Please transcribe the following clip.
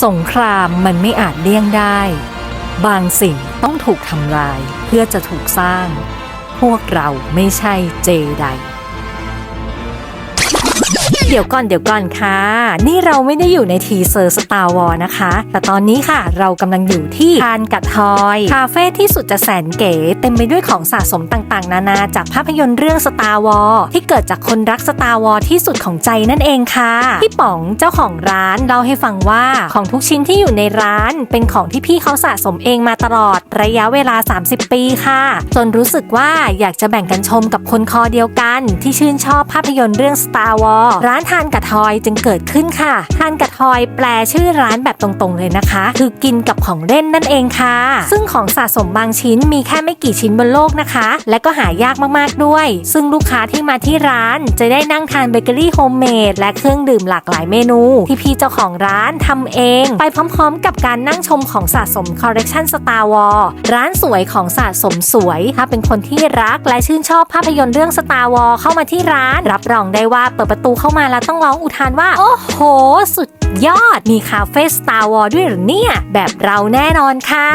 สงครามมันไม่อาจเลี่ยงได้ บางสิ่งต้องถูกทำลายเพื่อจะถูกสร้าง พวกเราไม่ใช่เจได เดี๋ยวก่อนเดี๋ยวก่อนค่ะ นี่เราไม่ได้อยู่ในทีเซอร์สตาร์วอลนะคะ แต่ตอนนี้ค่ะเรากำลังอยู่ที่ทานกัดทอยคาเฟ่ที่สุดจะแสนเก๋ เต็มไปด้วยของสะสมต่างๆ นานาจากภาพยนตร์เรื่องสตาร์วอลที่เกิดจากคนรักสตาร์วอลที่สุดของใจนั่นเองค่ะพี่ป๋องเจ้าของร้านเล่าให้ฟังว่าของทุกชิ้นที่อยู่ในร้านเป็นของที่พี่เขาสะสมเองมาตลอดระยะเวลา 30 ปีค่ะ จนรู้สึกว่าอยากจะแบ่งกันชมกับคนคอเดียวกัน ที่ชื่นชอบภาพยนตร์เรื่อง Star Wars ร้านทานกะทอยจึงเกิดขึ้นค่ะ ทานกะทอยแปลชื่อร้านแบบตรงๆเลยนะคะ คือกินกับของเล่นนั่นเองค่ะ ซึ่งของสะสมบางชิ้นมีแค่ไม่กี่ชิ้นบนโลกนะคะ และก็หายากมากๆด้วย ซึ่งลูกค้าที่มาที่ร้านจะได้นั่งทานเบเกอรี่โฮมเมดและเครื่องดื่มหลากหลายเมนู ที่พี่เจ้าของร้านทำเอง ไปพร้อมๆ กับการนั่งชมของสะสมคอลเลกชัน Star Wars ร้านสวยของสะสมสวย ถ้าเป็นคนที่รักและชื่นชอบภาพยนตร์เรื่อง Star Wars เข้ามาที่ร้าน รับรองได้ว่าเปิดประตูเข้ามาแล้วต้องร้องอุทานว่า โอ้โห สุดยอด มีคาเฟ่สตาร์วอลด้วยหรือเนี่ย แบบเราแน่นอนค่ะ